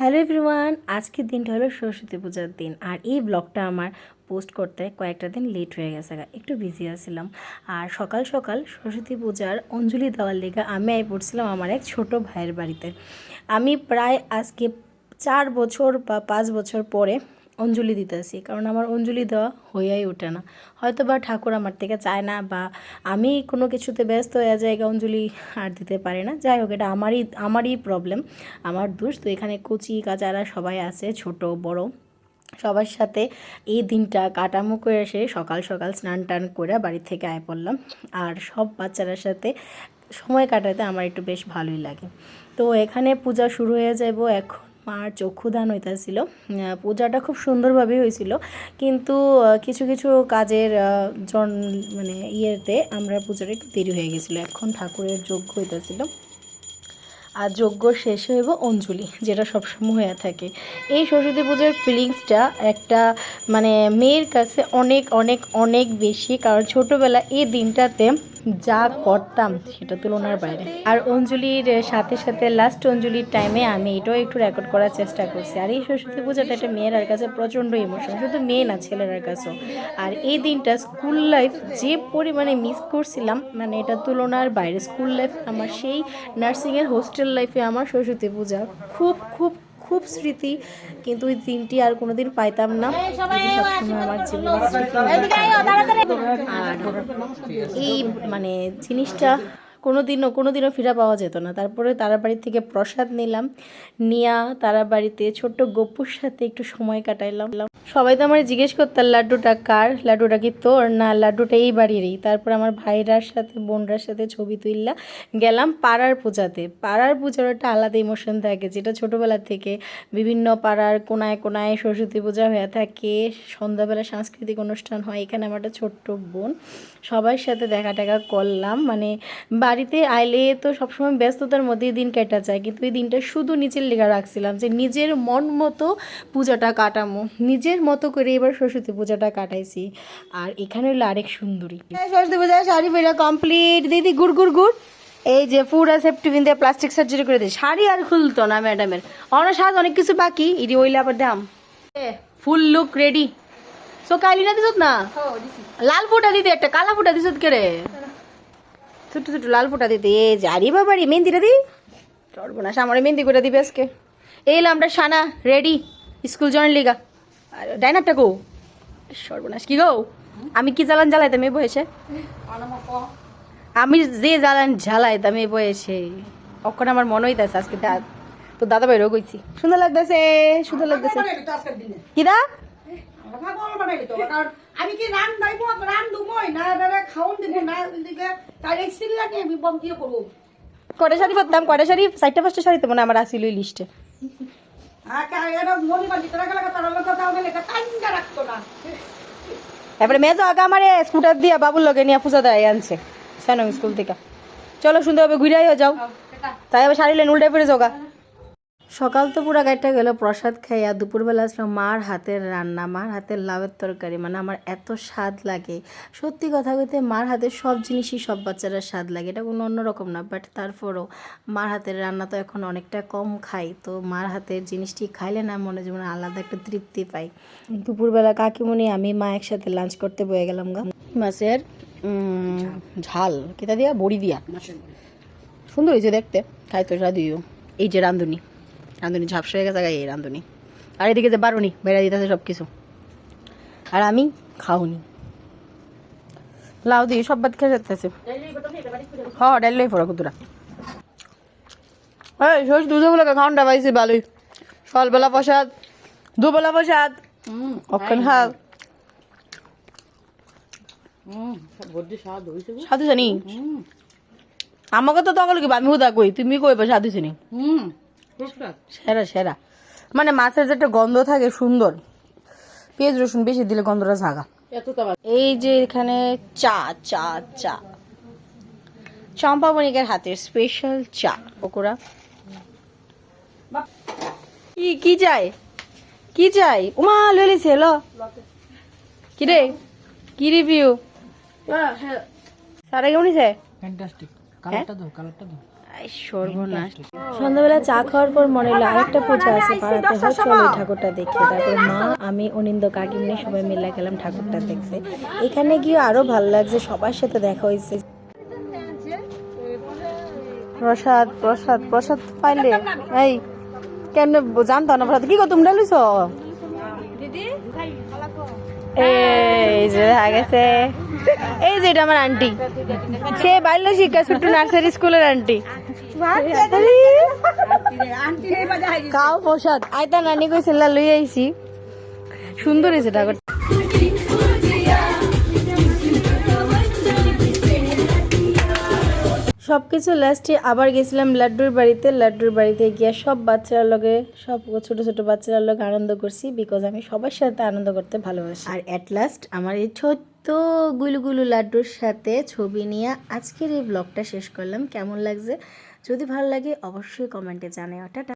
Hello everyone, আজকের দিনটা হলো সরস্বতী পূজার দিন। আর এই ব্লগটা আমার পোস্ট করতে কয়েকটা দিন লেট হয়ে গেছে একটু বিজি আছিলাম। আর সকাল সকাল সরস্বতী পূজার অঞ্জলি দেওয়ার লেগে আমি আই পড়ছিলাম আমার এক ছোট ভাইয়ের বাড়িতে। আমি প্রায় আজকে চার বছর বা পাঁচ বছর পরে অঞ্জলি দিতেছি কারণ আমার অঞ্জলি দেওয়া হইয়াই ওঠে না। হয়তো বা ঠাকুর আমার থেকে চায় না বা আমি কোনো কিছুতে ব্যস্ত হয়ে জায়গা অঞ্জলি আর দিতে পারি না। যাই হোক, এটা আমারই আমারই প্রবলেম আমার দোষ। তো এখানে কচি, কাচারা সবাই আছে, ছোট, বড়। সবার সাথে এই দিনটা কাটামো করে এসে সকাল সকাল স্নান টান করে বাড়ি থেকে আয় পড়লাম। আর সব বাচ্চারার সাথে সময় কাটাতে আমার একটু বেশ ভালোই লাগে। তো এখানে পূজা শুরু হয়ে যাব এখন। মার চক্ষুদান হইতেছিল। পূজাটা খুব সুন্দরভাবে হয়েছিল কিন্তু কিছু কিছু কাজের জন মানে ইয়েতে আমরা পূজাটা একটু দেরি হয়ে গেছিল। এখন ঠাকুরের যজ্ঞ হইতেছিল। আর যজ্ঞ শেষ হইব অঞ্জলি, যেটা সবসময় হয়ে থাকে। এই সরস্বতী পুজোর ফিলিংসটা একটা মানে মেয়ের কাছে অনেক অনেক অনেক বেশি। কারণ ছোটোবেলা এই দিনটাতে যা করতাম সেটা তুলনার বাইরে। আর অঞ্জলির সাথে সাথে লাস্ট অঞ্জলির টাইমে আমি এটাও একটু রেকর্ড করার চেষ্টা করছি। আর এই সরস্বতী পূজাটা একটা মেয়েরার কাছে প্রচণ্ড ইমোশন শুধু মেয়ে না, ছেলেরার কাছেও। আর এই দিনটা স্কুল লাইফ যে পরিমাণে মিস করছিলাম মানে এটা তুলনার বাইরে। স্কুল লাইফ আমার সেই নার্সিংয়ের হোস্টেল লাইফে আমার সরস্বতী পূজা খুব খুব খুব স্মৃতি কিন্তু ওই দিনটি আর কোনোদিন পাইতাম না। সবসময় আমার স্মৃতি আর এই মানে জিনিসটা কোনোদিনও কোনোদিনও ফিরা পাওয়া যেত না। তারপরে তারা বাড়ি থেকে প্রসাদ নিলাম, নিয়া তারা বাড়িতে ছোট্ট গপ্পুর সাথে একটু সময় কাটাইলাম। সবাই তো আমার জিজ্ঞেস করতাম লাড্ডুটা কার? লাড্ডুটা কি তোর? না, লাড্ডুটা এই বাড়িরই। তারপর আমার ভাইরার সাথে, বোনরার সাথে ছবি তুললা গেলাম পাড়ার পূজাতে। পাড়ার পূজার একটা আলাদা ইমোশন থাকে, যেটা ছোটোবেলা থেকে বিভিন্ন পাড়ার কোনায় কোনায় সরস্বতী পূজা হয়ে থাকে, সন্ধ্যাবেলা সাংস্কৃতিক অনুষ্ঠান হয়। এখানে আমার একটা ছোট্ট বোন, সবার সাথে দেখা টেকা করলাম। মানে বাড়িতে আইলে তো সবসময় ব্যস্ততার মধ্যেই দিন কেটে যায়। কিন্তু এই দিনটা শুধু নিচের লেগা রাখছিলাম যে নিজের মন মতো পূজাটা কাটামো। নিজের মতো করে এবার সরস্বতী পূজাটা কাটাইছি। আর এখানে হলো আরেক সুন্দরী। সরস্বতী পূজা শাড়ি পরে কমপ্লিট দিদি গুড় গুড় গুড়। এই যে পুরা সেফটি বিন দিয়ে প্লাস্টিক সার্জারি করে দিই শাড়ি আর খুলতো না ম্যাডামের অনেক সাজ অনেক কিছু বাকি। ইডি ওইলে আবার দাম। ফুল লুক রেডি সো কালি না দিছত না? লাল ফুটা দিতে একটা কালা ফুটা দিছত কে রে ছোট ছোট লাল ফুটা দিতে। এ জারি বাবারি মেহেন্দিটা দি। সর্বনাশ আমার মেহেন্দি করে দিবে আজকে। এই আমরা সানা রেডি স্কুল জয়েন লিগা। আর ডাইনারটা গো সর্বনাশ কি গো? আমি কি জ্বালান জ্বালাইতাম এই বয়সে আমি যে জ্বালান ঝালাইতাম এই বয়সে অখন আমার মনে হইতাছে আজকে দা- তো দাদা ভাইরও কইছি। সুন্দর লাগতেছে সুন্দর লাগতেছে। কি কিরা আমি কি রান দাইব? রান দুমই? না দাদা খাওন দিব না দিকে তাই সিল্লা নিয়ে আমি বম দিয়ে করব। কয়টা শাড়ি পরতাম? শাড়ি? চারটা পাঁচটা তো মনে হয় আমার আসিল ওই লিস্টে এবারে মেজো আগা আমার স্কুটার দিয়া বাবুর লগে নিয়ে পূজা দেয় আনছে স্কুল থেকে। চলো সুন্দরভাবে ঘুরে আইও যাও। তাই আবার শাড়ি লেন উল্টাই পরে যোগা সকাল তো পুরা গাড়িটা গেল প্রসাদ খাইয়া দুপুরবেলা আসলো মার হাতের রান্না মার হাতের লাউয়ের তরকারি মানে আমার এত স্বাদ লাগে। সত্যি কথা বলতে মার হাতের সব জিনিসই সব বাচ্চারা স্বাদ লাগে এটা কোনো অন্যরকম না বাট তারপরও মার হাতের রান্না তো এখন অনেকটা কম খাই তো মার হাতের জিনিসটি খাইলে না মনে যেমন আলাদা একটা তৃপ্তি পাই। দুপুরবেলা কাকিমণি আমি মা একসাথে লাঞ্চ করতে বয়ে গেলাম গা। মাছের ঝাল কেটা দিয়া? বড়ি দিয়া। সুন্দর হয়েছে দেখতে খাই তো দিও। এই যে রাঁধুনি। রাঁধুনি ঝাপসা হয়ে গেছে এই রাঁধুনি। আর এদিকে যে বারুনি বেড়া দিতেছে সব কিছু আর আমি খাওনি। লাউ দিয়ে সব বাদ খেয়ে যেতেছে হ ডাইলে ফোরা কুতুরা। এই শেষ দুজনে খাওয়ানটা পাইছি ভালোই সকালবেলা প্রসাদ দুবেলা প্রসাদ অক্ষণ হাল। সাধু জানি আমাকে তো তখন কি আমি হুদা কই তুমি কইবা সাধু জানি হুম। সেরা সেরা। মানে মাছের যে একটা গন্ধ থাকে সুন্দর। পেঁয়াজ রসুন বেশি দিলে গন্ধটা ঝাগা। এই যে এখানে চা চা চা। চম্পা বণিকের হাতের স্পেশাল চা পকোড়া কি কি চাই? কি চাই? উমা লইলিছে ল কি রে? কি রিভিউ হ্যাঁ। সারা কেমন কালারটা দাও কালারটা দাও। সর্বনাশ। সন্ধ্যাবেলা চা খাওয়ার পর মনে হলো আরেকটা পূজা আছে পাড়াতে। হয় চলো ঠাকুরটা দেখি। তারপর মা আমি অনিন্দ কাকিমনি সবাই মিলে গেলাম ঠাকুরটা দেখতে। এখানে গিয়ে আরও ভালো লাগছে সবার সাথে দেখা হয়েছে। প্রসাদ প্রসাদ প্রসাদ পাইলে। এই কেন জানতো না প্রসাদ? কি গো তোমরা লইছ? এই যে দেখা গেছে। এই যে এটা আমার আন্টি সে বাল্য শিক্ষা ছোট্ট নার্সারি স্কুলের আন্টি প্রসাদ। আইতা নানি কইছিল লই আইছি। সুন্দর হয়েছে ঠাকুর সব কিছু লাস্টে আবার গেছিলাম লাড্ডুর বাড়িতে লাড্ডুর বাড়িতে গিয়ে সব বাচ্চার লগে, সব ছোট ছোট বাচ্চারা লগে আনন্দ করছি বিকজ আমি সবার সাথে আনন্দ করতে ভালোবাসি। আর অ্যাট লাস্ট আমার এই ছোট্ট গুলুগুলু লাড্ডুর সাথে ছবি নিয়ে আজকের এই ব্লগটা শেষ করলাম। কেমন লাগছে? যদি ভালো লাগে অবশ্যই কমেন্টে জানাও। টাটা।